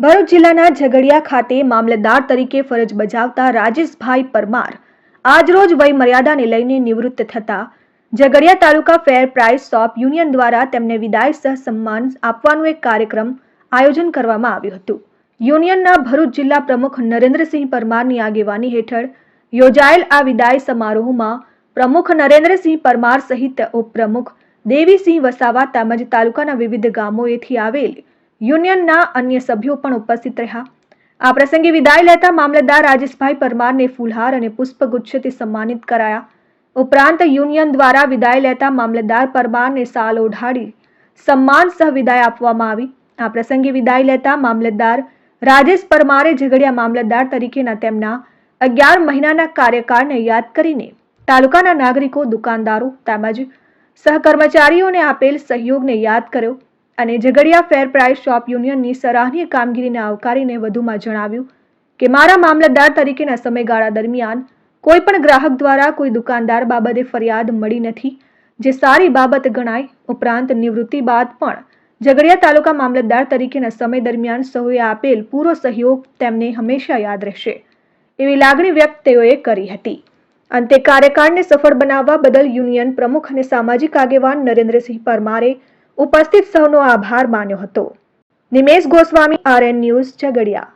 ભરૂચ જિલ્લાના ઝઘડિયા ખાતે મામલતદાર તરીકે ફરજ બજાવતા રાજેશભાઈ પરમાર આજરોજ વય મર્યાદાને લઈને નિવૃત્ત થતા. Jhagadia taluka fair price shop union દ્વારા તેમને વિદાય સહ સન્માન આપવાનું એક કાર્યક્રમ આયોજન કરવામાં આવ્યું હતું. યુનિયનના ભરૂચ જિલ્લા પ્રમુખ નરેન્દ્રસિંહ પરમારની આગેવાની હેઠળ યોજાયેલ આ વિદાય સમારોહમાં પ્રમુખ નરેન્દ્રસિંહ પરમાર સહિત ઉપપ્રમુખ દેવીસિંહ વસાવા તેમજ તાલુકાના વિવિધ ગામોએથી આવેલ યુનિયનના અન્ય સભ્યો પણ ઉપસ્થિત રહ્યા. આ પ્રસંગે વિદાય લેતા મામલતદાર રાજેશભાઈ પરમારને ફૂલહાર અને પુષ્પગુચ્છથી સન્માનિત કરાયા. ઉપરાંત યુનિયન દ્વારા વિદાય લેતા મામલતદાર પરમારને સાલ ઓઢાડી સન્માન સહ વિદાય આપવામાં આવી. આ પ્રસંગે વિદાય લેતા મામલતદાર રાજેશ પરમારે ઝઘડિયા મામલતદાર તરીકેના તેમના અગિયાર મહિનાના કાર્યકાળને યાદ કરીને તાલુકાના નાગરિકો, દુકાનદારો તેમજ સહકર્મચારીઓને આપેલ સહયોગને યાદ કર્યો. અને ઝઘડિયા ફેર પ્રાઇસ શોપ યુનિયનની સરાહનીય કામગીરીને આવકારીને વધુમાં જણાવ્યું કે મારા મામલતદાર તરીકેના સમયગાળા દરમિયાન કોઈ ગ્રાહક દ્વારા કોઈ દુકાનદાર બાબતે ફરિયાદ મળી નથી, જે સારી બાબત ગણાય, ઉપરાંત નિવૃત્તિ બાદ પણ ઝઘડિયા તાલુકા મામલતદાર તરીકેના સમય દરમિયાન સૌએ આપેલ પૂરો સહયોગ તેમને હંમેશા યાદ રહેશે, એવી લાગણી વ્યક્ત તેઓએ કરી હતી. અંતે કાર્યકાળને સફળ બનાવવા બદલ યુનિયન પ્રમુખ અને સામાજિક આગેવાન નરેન્દ્રસિંહ પરમારે ઉપસ્થિત સૌનો આભાર માન્યો હતો. Nimesh Goswami RN news Jhagadia.